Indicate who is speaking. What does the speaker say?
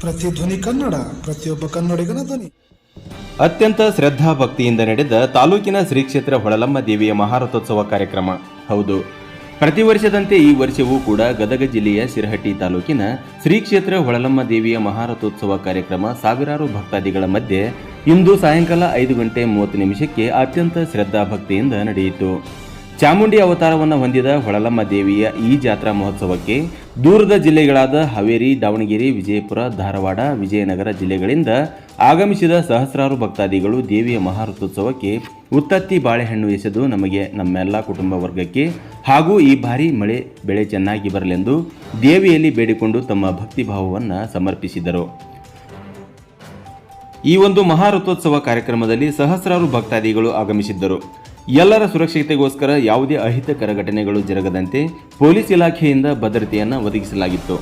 Speaker 1: ಧ್ವನಿ ಕನ್ನಡ, ಪ್ರತಿಯೊಬ್ಬ ಕನ್ನಡಿಗನ ಧ್ವನಿ.
Speaker 2: ಅತ್ಯಂತ ಶ್ರದ್ಧಾ ಭಕ್ತಿಯಿಂದ ನಡೆದ ತಾಲೂಕಿನ ಶ್ರೀ ಕ್ಷೇತ್ರ ಹೊಳಲಮ್ಮ ದೇವಿಯ ಮಹಾರಥೋತ್ಸವ ಕಾರ್ಯಕ್ರಮ. ಹೌದು. ಪ್ರತಿ ವರ್ಷದಂತೆ ಈ ವರ್ಷವೂ ಕೂಡ ಗದಗ ಜಿಲ್ಲೆಯ ಶಿರಹಟ್ಟಿ ತಾಲೂಕಿನ ಶ್ರೀ ಕ್ಷೇತ್ರ ಹೊಳಲಮ್ಮ ದೇವಿಯ ಮಹಾರಥೋತ್ಸವ ಕಾರ್ಯಕ್ರಮ ಸಾವಿರಾರು ಭಕ್ತಾದಿಗಳ ಮಧ್ಯೆ ಇಂದು ಸಾಯಂಕಾಲ ಐದು ಗಂಟೆ ಮೂವತ್ತು ನಿಮಿಷಕ್ಕೆ ಅತ್ಯಂತ ಶ್ರದ್ಧಾ ಭಕ್ತಿಯಿಂದ ನಡೆಯಿತು. ಚಾಮುಂಡಿ ಅವತಾರವನ್ನು ಹೊಂದಿದ ಹೊಳಲಮ್ಮ ದೇವಿಯ ಈ ಜಾತ್ರಾ ಮಹೋತ್ಸವಕ್ಕೆ ದೂರದ ಜಿಲ್ಲೆಗಳಾದ ಹಾವೇರಿ, ದಾವಣಗೆರೆ, ವಿಜಯಪುರ, ಧಾರವಾಡ, ವಿಜಯನಗರ ಜಿಲ್ಲೆಗಳಿಂದ ಆಗಮಿಸಿದ ಸಹಸ್ರಾರು ಭಕ್ತಾದಿಗಳು ದೇವಿಯ ಮಹಾರಥೋತ್ಸವಕ್ಕೆ ಉತ್ತತ್ತಿ ಬಾಳೆಹಣ್ಣು ಎಸೆದು ನಮಗೆ ನಮ್ಮೆಲ್ಲ ಕುಟುಂಬ ವರ್ಗಕ್ಕೆ ಹಾಗೂ ಈ ಬಾರಿ ಮಳೆ ಬೆಳೆ ಚೆನ್ನಾಗಿ ಬರಲೆಂದು ದೇವಿಯಲ್ಲಿ ಬೇಡಿಕೊಂಡು ತಮ್ಮ ಭಕ್ತಿಭಾವವನ್ನು ಸಮರ್ಪಿಸಿದರು. ಈ ಒಂದು ಮಹಾರಥೋತ್ಸವ ಕಾರ್ಯಕ್ರಮದಲ್ಲಿ ಸಹಸ್ರಾರು ಭಕ್ತಾದಿಗಳು ಆಗಮಿಸಿದ್ದರು. ಎಲ್ಲರ ಸುರಕ್ಷತೆಗೋಸ್ಕರ ಯಾವುದೇ ಅಹಿತಕರ ಘಟನೆಗಳು ಜರುಗದಂತೆ ಪೊಲೀಸ್ ಇಲಾಖೆಯಿಂದ ಭದ್ರತೆಯನ್ನು ಒದಗಿಸಲಾಗಿತ್ತು.